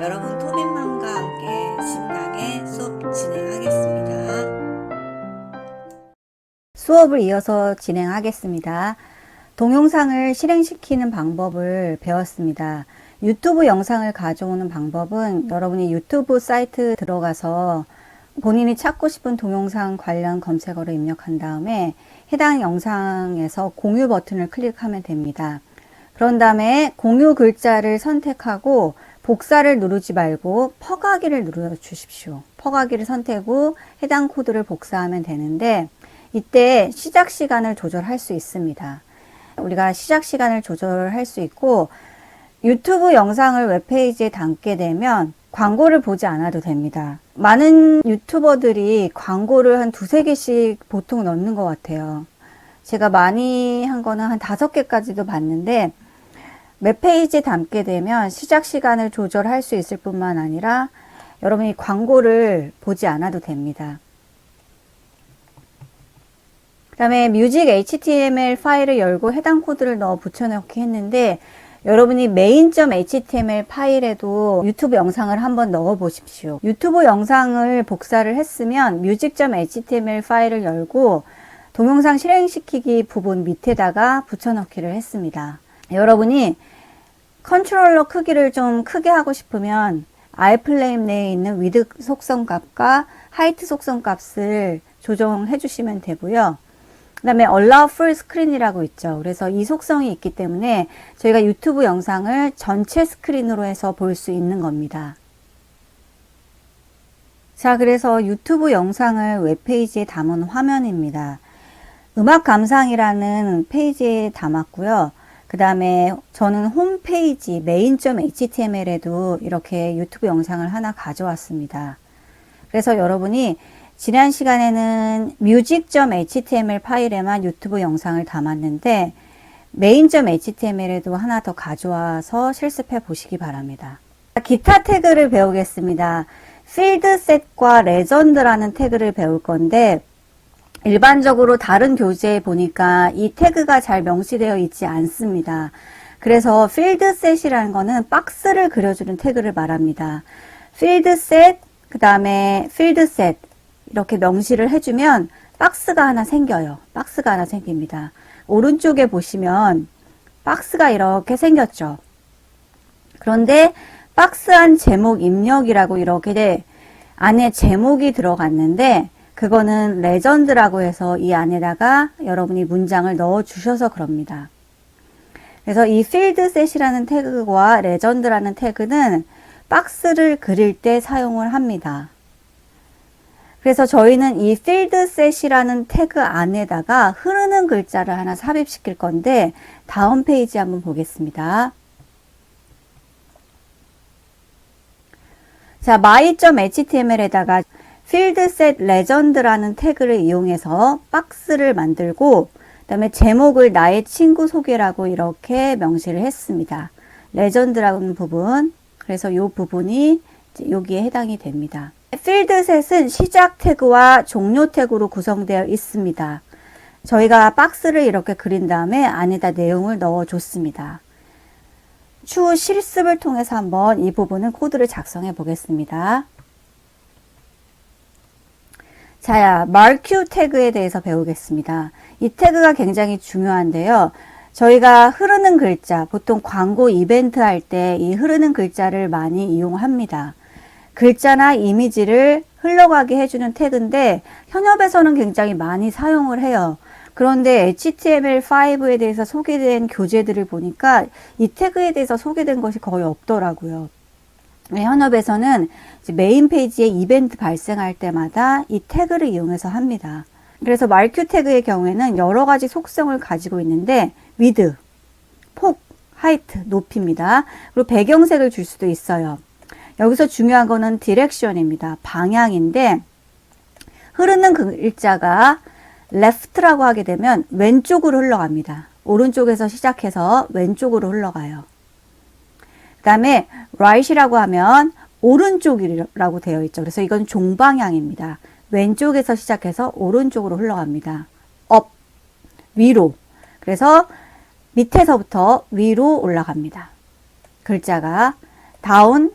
여러분 토빈맘과 함께 신나게 수업 진행하겠습니다. 수업을 이어서 진행하겠습니다. 동영상을 실행시키는 방법을 배웠습니다. 유튜브 영상을 가져오는 방법은 여러분이 유튜브 사이트 들어가서 본인이 찾고 싶은 동영상 관련 검색어를 입력한 다음에 해당 영상에서 공유 버튼을 클릭하면 됩니다. 그런 다음에 공유 글자를 선택하고 복사를 누르지 말고 퍼가기를 눌러 주십시오. 퍼가기를 선택 후 해당 코드를 복사하면 되는데 이때 시작 시간을 조절할 수 있습니다. 우리가 시작 시간을 조절할 수 있고 유튜브 영상을 웹페이지에 담게 되면 광고를 보지 않아도 됩니다. 많은 유튜버들이 광고를 한 두세 개씩 보통 넣는 것 같아요. 제가 많이 한 거는 한 다섯 개까지도 봤는데 웹페이지에 담게 되면 시작 시간을 조절할 수 있을 뿐만 아니라 여러분이 광고를 보지 않아도 됩니다. 그 다음에 뮤직 HTML 파일을 열고 해당 코드를 넣어 붙여넣기 했는데 여러분이 main.html 파일에도 유튜브 영상을 한번 넣어 보십시오. 유튜브 영상을 복사를 했으면 music.html 파일을 열고 동영상 실행시키기 부분 밑에다가 붙여넣기를 했습니다. 여러분이 컨트롤러 크기를 좀 크게 하고 싶으면 아이플레임 내에 있는 위드 속성 값과 하이트 속성 값을 조정해 주시면 되고요. 그 다음에 allow full screen이라고 있죠. 그래서 이 속성이 있기 때문에 저희가 유튜브 영상을 전체 스크린으로 해서 볼 수 있는 겁니다. 자, 그래서 유튜브 영상을 웹페이지에 담은 화면입니다. 음악 감상이라는 페이지에 담았고요. 그 다음에 저는 홈페이지 main.html에도 이렇게 유튜브 영상을 하나 가져왔습니다. 그래서 여러분이 지난 시간에는 music.html 파일에만 유튜브 영상을 담았는데 main.html에도 하나 더 가져와서 실습해 보시기 바랍니다. 기타 태그를 배우겠습니다. 필드 셋과 레전드라는 태그를 배울 건데 일반적으로 다른 교재에 보니까 이 태그가 잘 명시되어 있지 않습니다. 그래서 필드셋이라는 거는 박스를 그려주는 태그를 말합니다. 필드셋, 그 다음에 필드셋 이렇게 명시를 해주면 박스가 하나 생겨요. 박스가 하나 생깁니다. 오른쪽에 보시면 박스가 이렇게 생겼죠. 그런데 박스 안 제목 입력이라고 이렇게 돼 안에 제목이 들어갔는데 그거는 레전드라고 해서 이 안에다가 여러분이 문장을 넣어 주셔서 그럽니다. 그래서 이 필드 셋이라는 태그와 레전드라는 태그는 박스를 그릴 때 사용을 합니다. 그래서 저희는 이 필드 셋이라는 태그 안에다가 흐르는 글자를 하나 삽입시킬 건데 다음 페이지 한번 보겠습니다. 자, my.html에다가 필드셋 레전드라는 태그를 이용해서 박스를 만들고 그 다음에 제목을 나의 친구 소개라고 이렇게 명시를 했습니다. 레전드라는 부분. 그래서 이 부분이 여기에 해당이 됩니다. 필드셋은 시작 태그와 종료 태그로 구성되어 있습니다. 저희가 박스를 이렇게 그린 다음에 안에다 내용을 넣어 줬습니다. 추후 실습을 통해서 한번 이 부분은 코드를 작성해 보겠습니다. 자, marq 태그에 대해서 배우겠습니다. 이 태그가 굉장히 중요한데요. 저희가 흐르는 글자, 보통 광고 이벤트 할 때 이 흐르는 글자를 많이 이용합니다. 글자나 이미지를 흘러가게 해주는 태그인데 현업에서는 굉장히 많이 사용을 해요. 그런데 HTML5에 대해서 소개된 교재들을 보니까 이 태그에 대해서 소개된 것이 거의 없더라고요. 현업에서는 메인 페이지에 이벤트 발생할 때마다 이 태그를 이용해서 합니다. 그래서 말큐 태그의 경우에는 여러 가지 속성을 가지고 있는데 위드, 폭, 하이트, 높이입니다. 그리고 배경색을 줄 수도 있어요. 여기서 중요한 거는 디렉션입니다. 방향인데 흐르는 글자가 left라고 하게 되면 왼쪽으로 흘러갑니다. 오른쪽에서 시작해서 왼쪽으로 흘러가요. 그 다음에 right이라고 하면 오른쪽이라고 되어 있죠. 그래서 이건 종방향입니다. 왼쪽에서 시작해서 오른쪽으로 흘러갑니다. up, 위로. 그래서 밑에서부터 위로 올라갑니다. 글자가 down,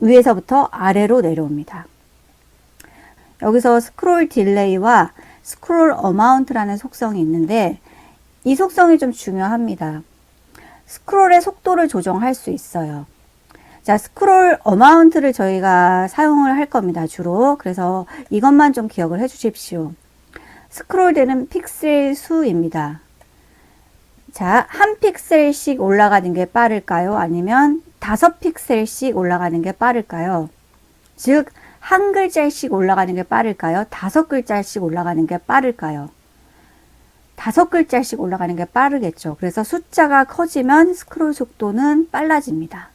위에서부터 아래로 내려옵니다. 여기서 스크롤 딜레이와 스크롤 어마운트라는 속성이 있는데 이 속성이 좀 중요합니다. 스크롤의 속도를 조정할 수 있어요. 자, 스크롤 어마운트를 저희가 사용을 할 겁니다. 주로. 그래서 이것만 좀 기억을 해 주십시오. 스크롤 되는 픽셀 수입니다. 자, 한 픽셀씩 올라가는 게 빠를까요? 아니면 다섯 픽셀씩 올라가는 게 빠를까요? 즉, 한 글자씩 올라가는 게 빠를까요? 다섯 글자씩 올라가는 게 빠를까요? 다섯 글자씩 올라가는 게 빠르겠죠. 그래서 숫자가 커지면 스크롤 속도는 빨라집니다.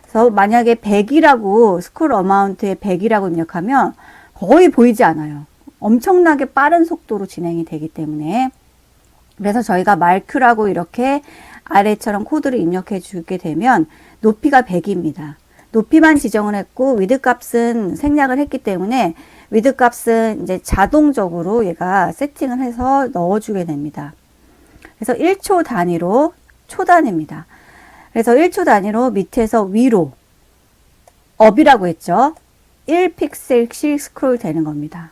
그래서 만약에 100이라고 스크롤 어마운트에 100이라고 입력하면 거의 보이지 않아요. 엄청나게 빠른 속도로 진행이 되기 때문에 그래서 저희가 말큐라고 이렇게 아래처럼 코드를 입력해 주게 되면 높이가 100입니다. 높이만 지정을 했고 위드 값은 생략을 했기 때문에 위드 값은 이제 자동적으로 얘가 세팅을 해서 넣어주게 됩니다. 그래서 1초 단위로 초단입니다. 그래서 1초 단위로 밑에서 위로 업이라고 했죠. 1픽셀씩 스크롤 되는 겁니다.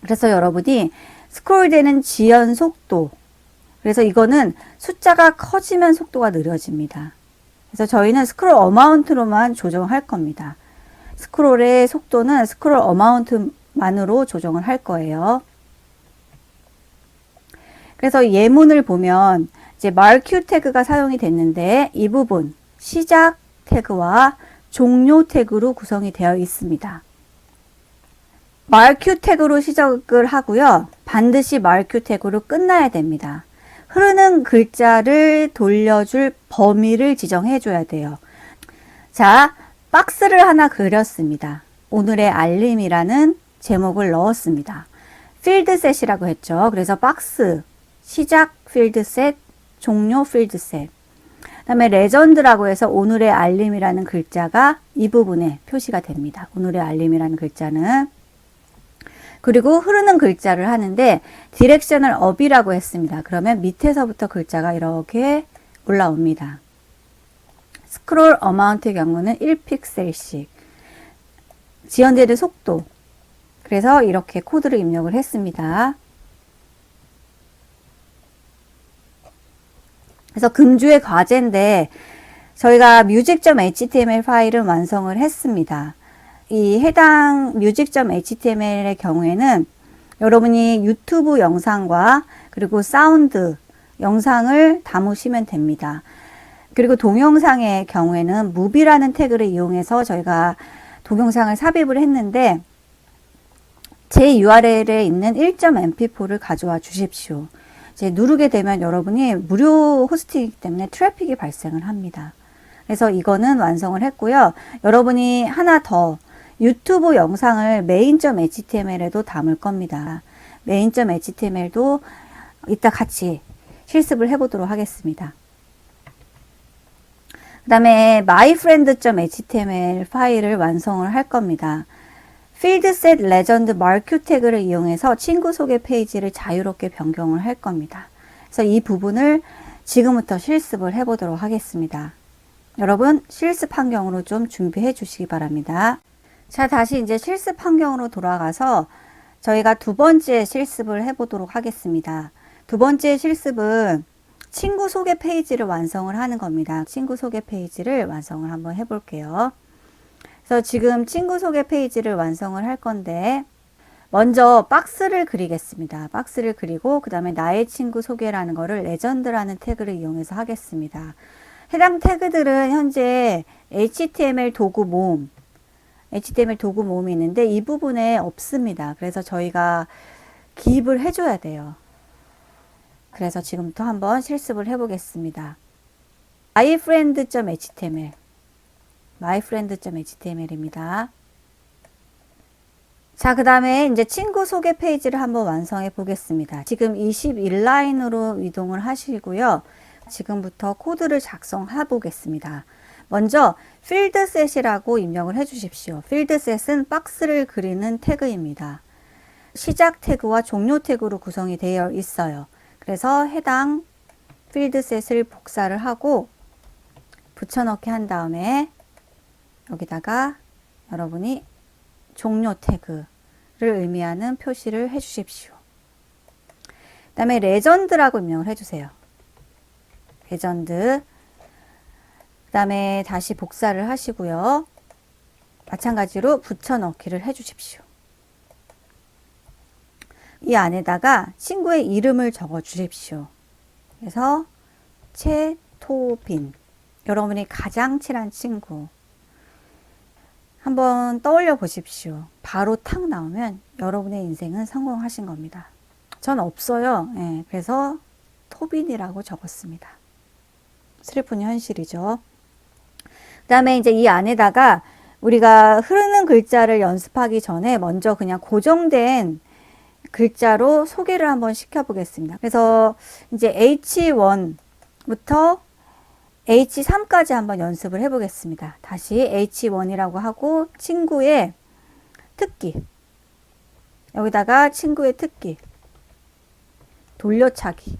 그래서 여러분이 스크롤 되는 지연 속도 그래서 이거는 숫자가 커지면 속도가 느려집니다. 그래서 저희는 스크롤 어마운트로만 조정할 겁니다. 스크롤의 속도는 스크롤 어마운트만으로 조정을 할 거예요. 그래서 예문을 보면 이제 marq 태그가 사용이 됐는데 이 부분 시작 태그와 종료 태그로 구성이 되어 있습니다. marq 태그로 시작을 하고요. 반드시 marq 태그로 끝나야 됩니다. 흐르는 글자를 돌려줄 범위를 지정해 줘야 돼요. 자, 박스를 하나 그렸습니다. 오늘의 알림이라는 제목을 넣었습니다. 필드셋이라고 했죠. 그래서 박스, 시작 필드셋, 종료 필드셋. 그다음에 레전드라고 해서 오늘의 알림이라는 글자가 이 부분에 표시가 됩니다. 오늘의 알림이라는 글자는 그리고 흐르는 글자를 하는데 디렉션을 업이라고 했습니다. 그러면 밑에서부터 글자가 이렇게 올라옵니다. 스크롤 어마운트의 경우는 1픽셀씩 지연되는 속도 그래서 이렇게 코드를 입력을 했습니다. 그래서 금주의 과제인데 저희가 music.html 파일을 완성을 했습니다. 이 해당 music.html의 경우에는 여러분이 유튜브 영상과 그리고 사운드 영상을 담으시면 됩니다. 그리고 동영상의 경우에는 무비라는 태그를 이용해서 저희가 동영상을 삽입을 했는데 제 URL에 있는 1.mp4를 가져와 주십시오. 이제 누르게 되면 여러분이 무료 호스팅이기 때문에 트래픽이 발생을 합니다. 그래서 이거는 완성을 했고요. 여러분이 하나 더 유튜브 영상을 main.html에도 담을 겁니다. main.html도 이따 같이 실습을 해보도록 하겠습니다. 그 다음에 myfriend.html 파일을 완성을 할 겁니다. 필드셋 레전드 marq 태그를 이용해서 친구 소개 페이지를 자유롭게 변경을 할 겁니다. 그래서 이 부분을 지금부터 실습을 해보도록 하겠습니다. 여러분 실습 환경으로 좀 준비해 주시기 바랍니다. 자, 다시 이제 실습 환경으로 돌아가서 저희가 두 번째 실습을 해보도록 하겠습니다. 두 번째 실습은 친구 소개 페이지를 완성을 하는 겁니다. 친구 소개 페이지를 완성을 한번 해볼게요. 그래서 지금 친구 소개 페이지를 완성을 할 건데, 먼저 박스를 그리겠습니다. 박스를 그리고, 그 다음에 나의 친구 소개라는 거를 레전드라는 태그를 이용해서 하겠습니다. 해당 태그들은 현재 HTML 도구 모음, HTML 도구 모음이 있는데 이 부분에 없습니다. 그래서 저희가 기입을 해줘야 돼요. 그래서 지금부터 한번 실습을 해보겠습니다. myfriend.html myfriend.html입니다. 자, 그 다음에 이제 친구 소개 페이지를 한번 완성해 보겠습니다. 지금 21라인으로 이동을 하시고요. 지금부터 코드를 작성해 보겠습니다. 먼저 필드셋이라고 입력을 해 주십시오. 필드셋은 박스를 그리는 태그입니다. 시작 태그와 종료 태그로 구성이 되어 있어요. 그래서 해당 필드셋을 복사를 하고 붙여넣기 한 다음에 여기다가 여러분이 종료 태그를 의미하는 표시를 해 주십시오. 그 다음에 레전드라고 입력을 해주세요. 레전드. 그 다음에 다시 복사를 하시고요. 마찬가지로 붙여넣기를 해 주십시오. 이 안에다가 친구의 이름을 적어 주십시오. 그래서 채토빈. 여러분이 가장 친한 친구. 한번 떠올려 보십시오. 바로 탁 나오면 여러분의 인생은 성공하신 겁니다. 전 없어요. 예, 그래서 토빈이라고 적었습니다. 슬픈 현실이죠. 그 다음에 이제 이 안에다가 우리가 흐르는 글자를 연습하기 전에 먼저 그냥 고정된 글자로 소개를 한번 시켜보겠습니다. 그래서 이제 H1부터 H3까지 한번 연습을 해보겠습니다. 다시 H1이라고 하고 친구의 특기 여기다가 친구의 특기 돌려차기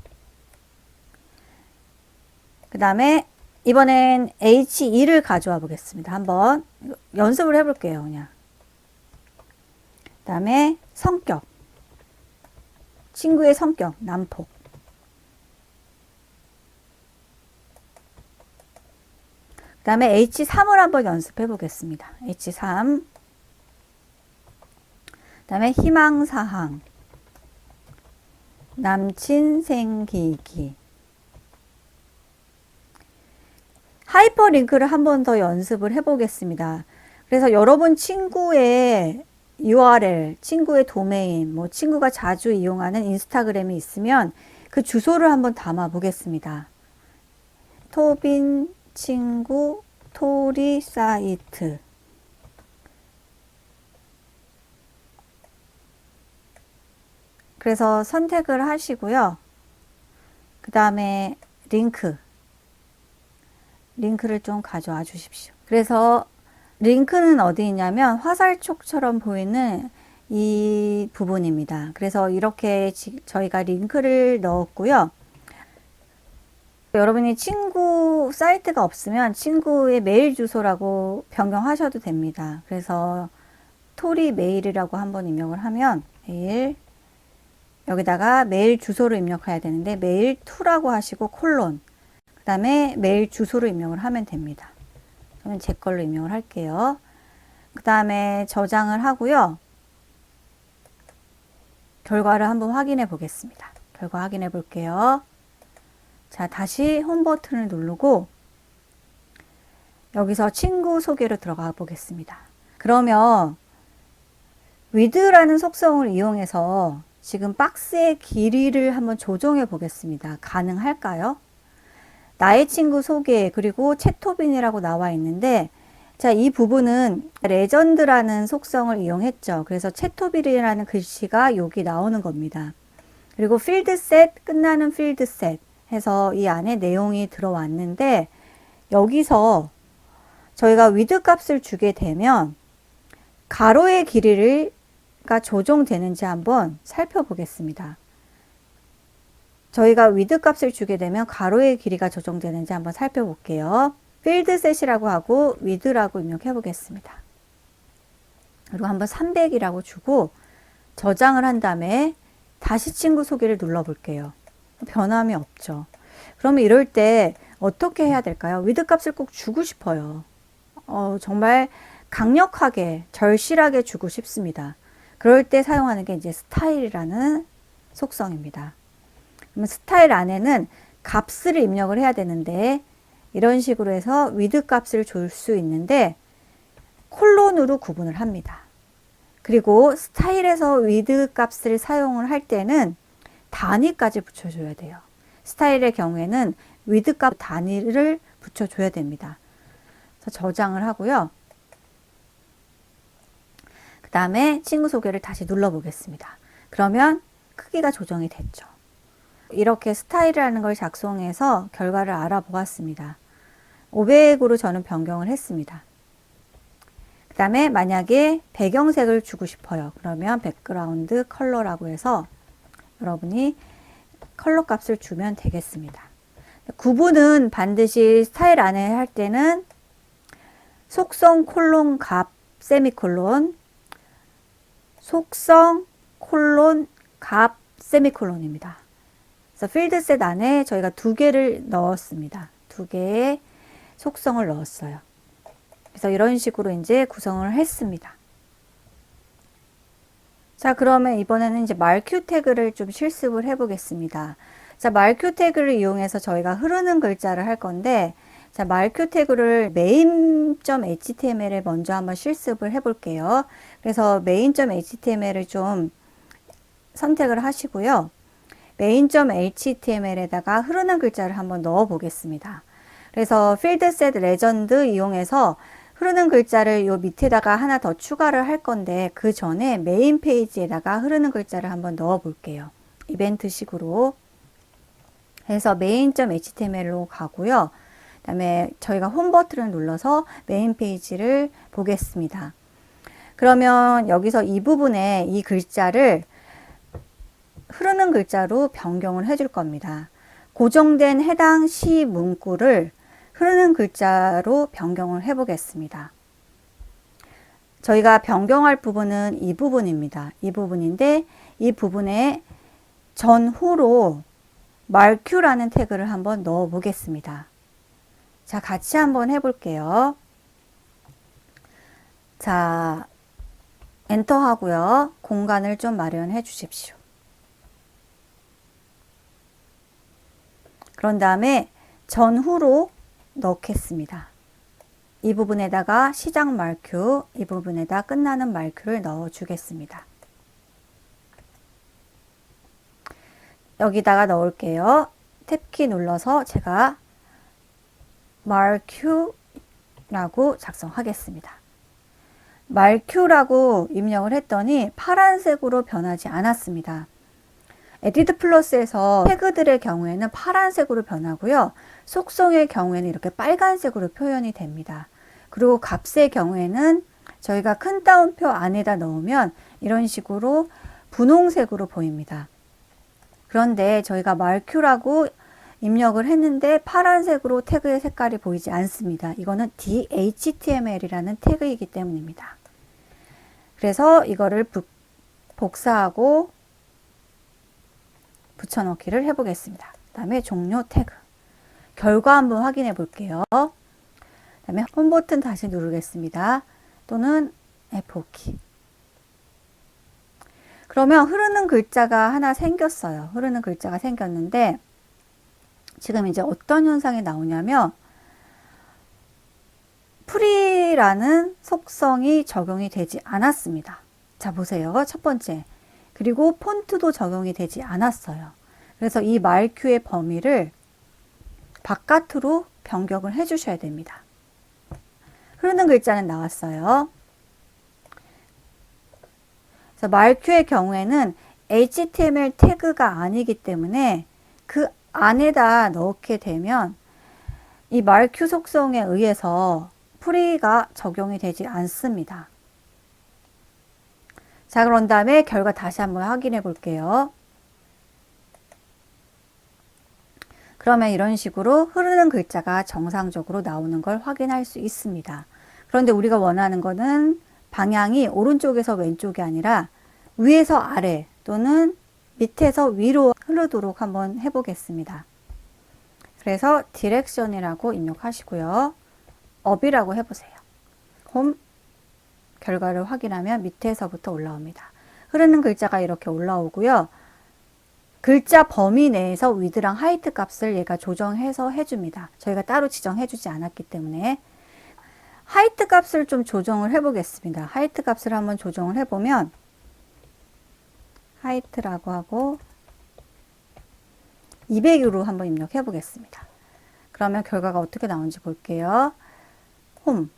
그 다음에 이번엔 H2를 가져와 보겠습니다. 한번 연습을 해볼게요. 그냥 그 다음에 성격 친구의 성격 난폭 그 다음에 H3을 한번 연습해 보겠습니다. H3 그 다음에 희망사항 남친 생기기 하이퍼링크를 한번 더 연습을 해 보겠습니다. 그래서 여러분 친구의 URL, 친구의 도메인, 뭐 친구가 자주 이용하는 인스타그램이 있으면 그 주소를 한번 담아 보겠습니다. 토빈 친구 토리 사이트 그래서 선택을 하시고요. 그 다음에 링크 링크를 좀 가져와 주십시오. 그래서 링크는 어디 있냐면 화살촉처럼 보이는 이 부분입니다. 그래서 이렇게 저희가 링크를 넣었고요. 여러분이 친구 사이트가 없으면 친구의 메일 주소라고 변경하셔도 됩니다. 그래서 토리 메일이라고 한번 입력을 하면 메일 여기다가 메일 주소를 입력해야 되는데 메일 투라고 하시고 콜론 그 다음에 메일 주소를 입력을 하면 됩니다. 저는 제 걸로 입력을 할게요. 그 다음에 저장을 하고요. 결과를 한번 확인해 보겠습니다. 결과 확인해 볼게요. 자, 다시 홈 버튼을 누르고 여기서 친구 소개로 들어가 보겠습니다. 그러면 위드라는 속성을 이용해서 지금 박스의 길이를 한번 조정해 보겠습니다. 가능할까요? 나의 친구 소개 그리고 채토빈이라고 나와 있는데 자, 이 부분은 레전드라는 속성을 이용했죠. 그래서 채토빈이라는 글씨가 여기 나오는 겁니다. 그리고 필드셋 끝나는 필드셋 해서 이 안에 내용이 들어왔는데 여기서 저희가 위드 값을 주게 되면 가로의 길이가 조정되는지 한번 살펴보겠습니다. 저희가 위드 값을 주게 되면 가로의 길이가 조정되는지 한번 살펴볼게요. 필드 셋이라고 하고 위드라고 입력해 보겠습니다. 그리고 한번 300이라고 주고 저장을 한 다음에 다시 친구 소개를 눌러 볼게요. 변함이 없죠. 그러면 이럴 때 어떻게 해야 될까요? 위드 값을 꼭 주고 싶어요. 어, 정말 강력하게, 절실하게 주고 싶습니다. 그럴 때 사용하는 게 이제 스타일이라는 속성입니다. 그러면 스타일 안에는 값을 입력을 해야 되는데 이런 식으로 해서 위드 값을 줄 수 있는데 콜론으로 구분을 합니다. 그리고 스타일에서 위드 값을 사용을 할 때는 단위까지 붙여줘야 돼요. 스타일의 경우에는 위드 값 단위를 붙여줘야 됩니다. 저장을 하고요. 그 다음에 친구 소개를 다시 눌러보겠습니다. 그러면 크기가 조정이 됐죠. 이렇게 스타일이라는 걸 작성해서 결과를 알아보았습니다. 500으로 저는 변경을 했습니다. 그 다음에 만약에 배경색을 주고 싶어요. 그러면 백그라운드 컬러라고 해서 여러분이 컬러 값을 주면 되겠습니다. 구분은 반드시 스타일 안에 할 때는 속성 콜론 값 세미콜론 속성 콜론 값 세미콜론입니다. 그래서 필드셋 안에 저희가 두 개를 넣었습니다. 두 개의 속성을 넣었어요. 그래서 이런 식으로 이제 구성을 했습니다. 자, 그러면 이번에는 이제 말큐 태그를 좀 실습을 해 보겠습니다. 자, 말큐 태그를 이용해서 저희가 흐르는 글자를 할 건데, 자, 말큐 태그를 main.html에 먼저 한번 실습을 해 볼게요. 그래서 main.html을 좀 선택을 하시고요. main.html에다가 흐르는 글자를 한번 넣어 보겠습니다. 그래서 필드셋 레전드 이용해서 흐르는 글자를 요 밑에다가 하나 더 추가를 할 건데 그 전에 메인 페이지에다가 흐르는 글자를 한번 넣어 볼게요. 이벤트식으로 해서 main.html로 가고요. 그 다음에 저희가 홈 버튼을 눌러서 메인 페이지를 보겠습니다. 그러면 여기서 이 부분에 이 글자를 흐르는 글자로 변경을 해줄 겁니다. 고정된 해당 시 문구를 흐르는 글자로 변경을 해 보겠습니다. 저희가 변경할 부분은 이 부분입니다. 이 부분인데 이 부분에 전후로 말큐라는 태그를 한번 넣어 보겠습니다. 자, 같이 한번 해 볼게요. 자, 엔터 하고요. 공간을 좀 마련해 주십시오. 그런 다음에 전후로 넣겠습니다. 이 부분에다가 시작 말큐, 이 부분에다 끝나는 말큐를 넣어 주겠습니다. 여기다가 넣을게요. 탭키 눌러서 제가 말큐라고 작성하겠습니다. 말큐라고 입력을 했더니 파란색으로 변하지 않았습니다. 에디트 플러스에서 태그들의 경우에는 파란색으로 변하고요. 속성의 경우에는 이렇게 빨간색으로 표현이 됩니다. 그리고 값의 경우에는 저희가 큰 따옴표 안에다 넣으면 이런 식으로 분홍색으로 보입니다. 그런데 저희가 말큐라고 입력을 했는데 파란색으로 태그의 색깔이 보이지 않습니다. 이거는 DHTML이라는 태그이기 때문입니다. 그래서 이거를 복사하고 붙여넣기를 해보겠습니다. 그 다음에 종료 태그. 결과 한번 확인해 볼게요. 그 다음에 홈 버튼 다시 누르겠습니다. 또는 F5키. 그러면 흐르는 글자가 하나 생겼어요. 흐르는 글자가 생겼는데 지금 이제 어떤 현상이 나오냐면 프리라는 속성이 적용이 되지 않았습니다. 자, 보세요. 첫 번째. 그리고 폰트도 적용이 되지 않았어요. 그래서 이 말큐의 범위를 바깥으로 변경을 해 주셔야 됩니다. 흐르는 글자는 나왔어요. 그래서 말큐의 경우에는 HTML 태그가 아니기 때문에 그 안에다 넣게 되면 이 말큐 속성에 의해서 프리가 적용이 되지 않습니다. 자, 그런 다음에 결과 다시 한번 확인해 볼게요. 그러면 이런 식으로 흐르는 글자가 정상적으로 나오는 걸 확인할 수 있습니다. 그런데 우리가 원하는 거는 방향이 오른쪽에서 왼쪽이 아니라 위에서 아래 또는 밑에서 위로 흐르도록 한번 해보겠습니다. 그래서 디렉션이라고 입력하시고요. 업이라고 해보세요. 홈 결과를 확인하면 밑에서부터 올라옵니다. 흐르는 글자가 이렇게 올라오고요. 글자 범위 내에서 위드랑 하이트 값을 얘가 조정해서 해줍니다. 저희가 따로 지정해주지 않았기 때문에 하이트 값을 좀 조정을 해보겠습니다. 하이트 값을 한번 조정을 해보면 하이트라고 하고 200으로 한번 입력해 보겠습니다. 그러면 결과가 어떻게 나오는지 볼게요. 홈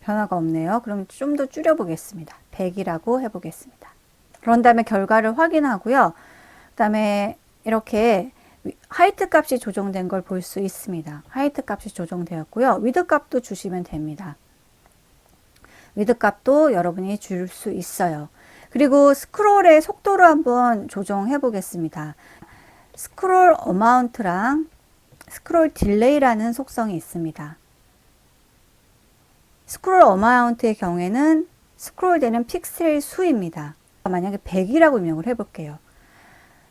변화가 없네요. 그럼 좀 더 줄여 보겠습니다. 100이라고 해 보겠습니다. 그런 다음에 결과를 확인하고요. 그 다음에 이렇게 하이트 값이 조정된 걸 볼 수 있습니다. 하이트 값이 조정되었고요. 위드 값도 주시면 됩니다. 위드 값도 여러분이 줄 수 있어요. 그리고 스크롤의 속도를 한번 조정해 보겠습니다. 스크롤 어마운트랑 스크롤 딜레이라는 속성이 있습니다. 스크롤 어마운트의 경우에는 스크롤 되는 픽셀 수입니다. 만약에 100이라고 입력을 해볼게요.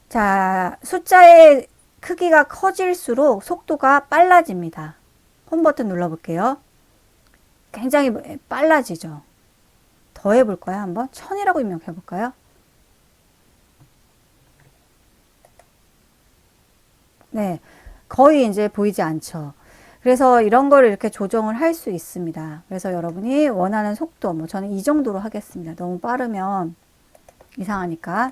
자, 숫자의 크기가 커질수록 속도가 빨라집니다. 홈 버튼 눌러볼게요. 굉장히 빨라지죠. 더 해볼까요? 한번 1000이라고 입력해볼까요? 네, 거의 이제 보이지 않죠. 그래서 이런 거를 이렇게 조정을 할 수 있습니다. 그래서 여러분이 원하는 속도, 뭐 저는 이 정도로 하겠습니다. 너무 빠르면 이상하니까.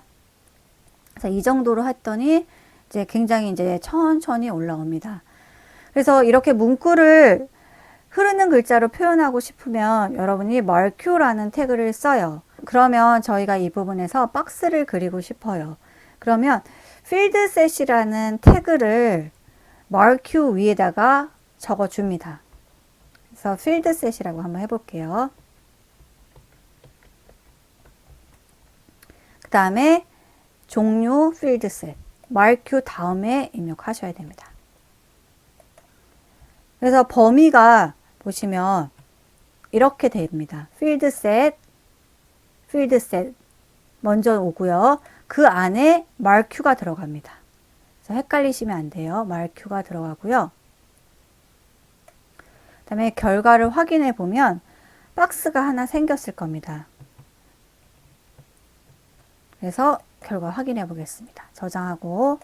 그래서 이 정도로 했더니 이제 굉장히 이제 천천히 올라옵니다. 그래서 이렇게 문구를 흐르는 글자로 표현하고 싶으면 여러분이 marque라는 태그를 써요. 그러면 저희가 이 부분에서 박스를 그리고 싶어요. 그러면 fieldset이라는 태그를 marque 위에다가 적어 줍니다. 그래서 fieldset이라고 한번 해볼게요. 다음에 종류 fieldset, marque 다음에 입력하셔야 됩니다. 그래서 범위가 보시면 이렇게 됩니다. fieldset, fieldset 먼저 오고요. 그 안에 marque가 들어갑니다. 그래서 헷갈리시면 안 돼요. marque가 들어가고요. 그 다음에 결과를 확인해 보면 박스가 하나 생겼을 겁니다. 그래서 결과 확인해 보겠습니다. 저장하고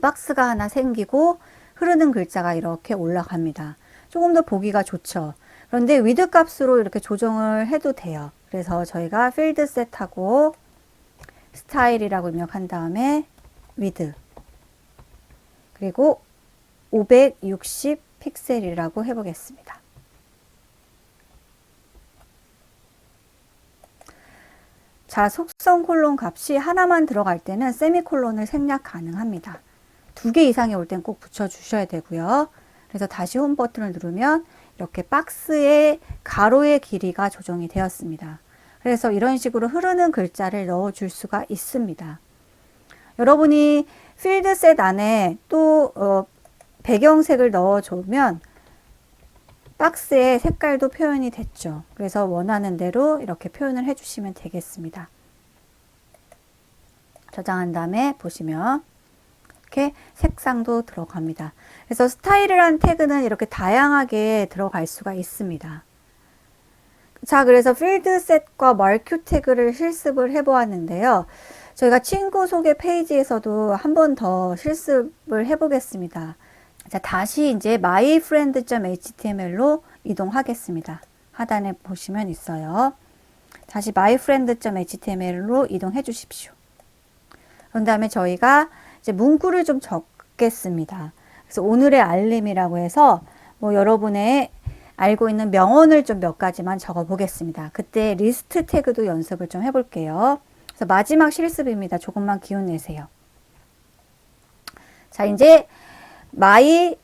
박스가 하나 생기고 흐르는 글자가 이렇게 올라갑니다. 조금 더 보기가 좋죠. 그런데 위드 값으로 이렇게 조정을 해도 돼요. 그래서 저희가 필드 셋하고 스타일이라고 입력한 다음에 위드 그리고 560 픽셀이라고 해보겠습니다. 자, 속성 콜론 값이 하나만 들어갈 때는 세미콜론을 생략 가능합니다. 두 개 이상이 올 땐 꼭 붙여 주셔야 되고요. 그래서 다시 홈 버튼을 누르면 이렇게 박스의 가로의 길이가 조정이 되었습니다. 그래서 이런 식으로 흐르는 글자를 넣어 줄 수가 있습니다. 여러분이 필드셋 안에 또 어, 배경색을 넣어 주면 박스의 색깔도 표현이 됐죠. 그래서 원하는 대로 이렇게 표현을 해주시면 되겠습니다. 저장한 다음에 보시면 이렇게 색상도 들어갑니다. 그래서 스타일이라는 태그는 이렇게 다양하게 들어갈 수가 있습니다. 자, 그래서 필드 셋과 말큐 태그를 실습을 해보았는데요. 저희가 친구 소개 페이지에서도 한 번 더 실습을 해보겠습니다. 자, 다시 이제 myfriend.html로 이동하겠습니다. 하단에 보시면 있어요. 다시 myfriend.html로 이동해 주십시오. 그런 다음에 저희가 이제 문구를 좀 적겠습니다. 그래서 오늘의 알림이라고 해서 뭐 여러분의 알고 있는 명언을 좀 몇 가지만 적어 보겠습니다. 그때 리스트 태그도 연습을 좀 해볼게요. 그래서 마지막 실습입니다. 조금만 기운 내세요. 자, 이제 my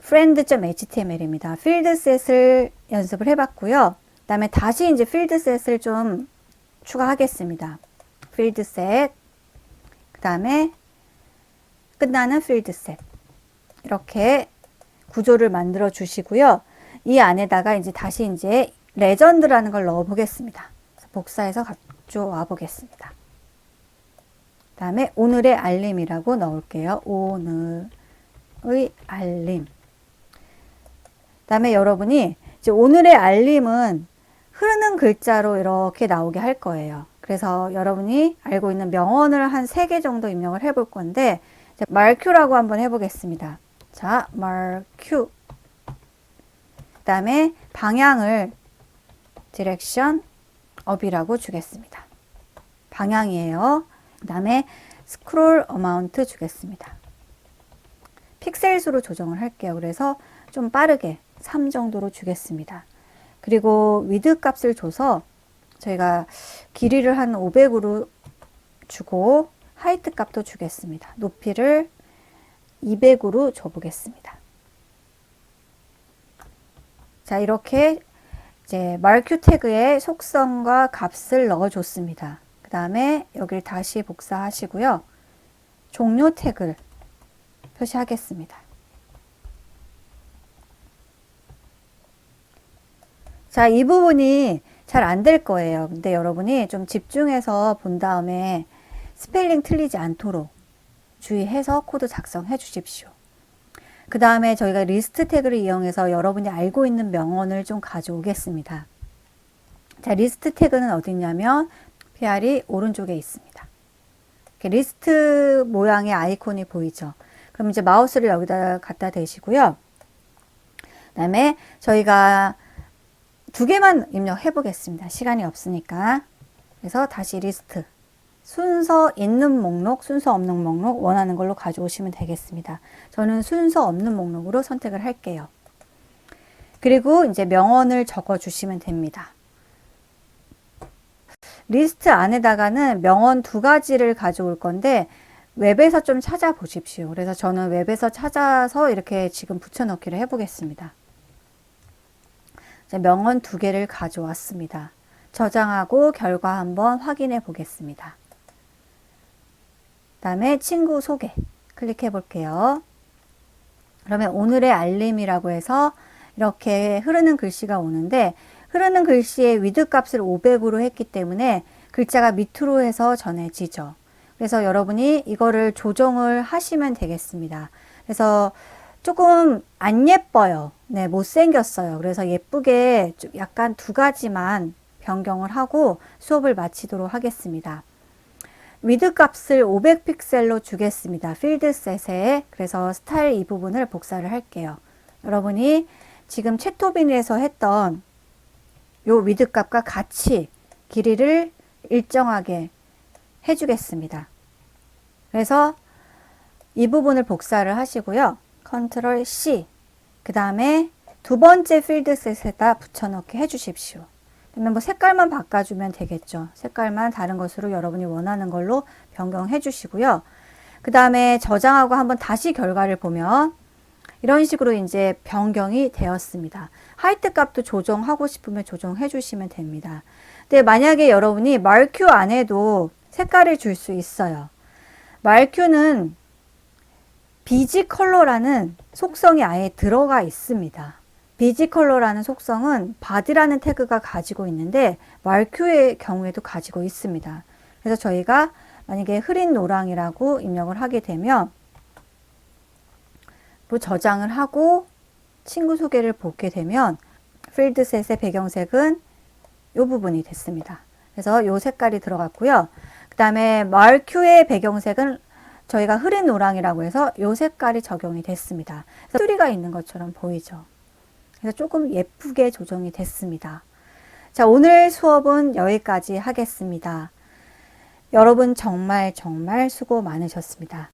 friend.html입니다. 필드셋을 연습을 해봤고요. 그 다음에 다시 이제 필드셋을 좀 추가하겠습니다. 필드셋, 그 다음에 끝나는 필드셋. 이렇게 구조를 만들어 주시고요. 이 안에다가 이제 다시 이제 레전드라는 걸 넣어 보겠습니다. 복사해서 가져와 보겠습니다. 그 다음에 오늘의 알림이라고 넣을게요. 오늘 의 알림. 그 다음에 여러분이 이제 오늘의 알림은 흐르는 글자로 이렇게 나오게 할 거예요. 그래서 여러분이 알고 있는 명언을 한 세 개 정도 입력을 해 볼 건데, 말큐라고 한번 해 보겠습니다. 자, 말큐. 그 다음에 방향을 디렉션 업이라고 주겠습니다. 방향이에요. 그 다음에 스크롤 어마운트 주겠습니다. 픽셀 수로 조정을 할게요. 그래서 좀 빠르게 3 정도로 주겠습니다. 그리고 위드 값을 줘서 저희가 길이를 한 500으로 주고 하이트 값도 주겠습니다. 높이를 200으로 줘보겠습니다. 자, 이렇게 이제 말큐 태그의 속성과 값을 넣어줬습니다. 그 다음에 여기를 다시 복사하시고요. 종료 태그를 표시하겠습니다. 자, 이 부분이 잘 안 될 거예요. 근데 여러분이 좀 집중해서 본 다음에 스펠링 틀리지 않도록 주의해서 코드 작성해 주십시오. 그 다음에 저희가 리스트 태그를 이용해서 여러분이 알고 있는 명언을 좀 가져오겠습니다. 자, 리스트 태그는 어디 있냐면 PR이 오른쪽에 있습니다. 리스트 모양의 아이콘이 보이죠? 그럼 이제 마우스를 여기다 갖다 대시고요. 그 다음에 저희가 두 개만 입력해 보겠습니다. 시간이 없으니까. 그래서 다시 리스트. 순서 있는 목록, 순서 없는 목록 원하는 걸로 가져오시면 되겠습니다. 저는 순서 없는 목록으로 선택을 할게요. 그리고 이제 명언을 적어 주시면 됩니다. 리스트 안에다가는 명언 두 가지를 가져올 건데 웹에서 좀 찾아보십시오. 그래서 저는 웹에서 찾아서 이렇게 지금 붙여넣기를 해보겠습니다. 명언 두 개를 가져왔습니다. 저장하고 결과 한번 확인해 보겠습니다. 다음에 친구 소개 클릭해 볼게요. 그러면 오늘의 알림이라고 해서 이렇게 흐르는 글씨가 오는데 흐르는 글씨의 위드 값을 500으로 했기 때문에 글자가 밑으로 해서 전해지죠. 그래서 여러분이 이거를 조정을 하시면 되겠습니다. 그래서 조금 안 예뻐요. 네, 못생겼어요. 그래서 예쁘게 좀 약간 두 가지만 변경을 하고 수업을 마치도록 하겠습니다. 위드 값을 500픽셀로 주겠습니다. 필드셋에. 그래서 스타일 이 부분을 복사를 할게요. 여러분이 지금 채토빈에서 했던 요 위드 값과 같이 길이를 일정하게 해주겠습니다. 그래서 이 부분을 복사를 하시고요. 컨트롤 C. 그 다음에 두 번째 필드셋에다 붙여넣기 해주십시오. 그러면 뭐 색깔만 바꿔주면 되겠죠. 색깔만 다른 것으로 여러분이 원하는 걸로 변경해 주시고요. 그 다음에 저장하고 한번 다시 결과를 보면 이런 식으로 이제 변경이 되었습니다. 하이트 값도 조정하고 싶으면 조정해 주시면 됩니다. 근데 만약에 여러분이 말큐 안에도 색깔을 줄 수 있어요. 말큐는 비지 컬러라는 속성이 아예 들어가 있습니다. 비지 컬러라는 속성은 바디라는 태그가 가지고 있는데 말큐의 경우에도 가지고 있습니다. 그래서 저희가 만약에 흐린 노랑이라고 입력을 하게 되면 또 저장을 하고 친구 소개를 보게 되면 필드셋의 배경색은 이 부분이 됐습니다. 그래서 이 색깔이 들어갔고요. 그 다음에 말큐의 배경색은 저희가 흐린 노랑이라고 해서 이 색깔이 적용이 됐습니다. 소리가 있는 것처럼 보이죠. 그래서 조금 예쁘게 조정이 됐습니다. 자, 오늘 수업은 여기까지 하겠습니다. 여러분 정말 정말 수고 많으셨습니다.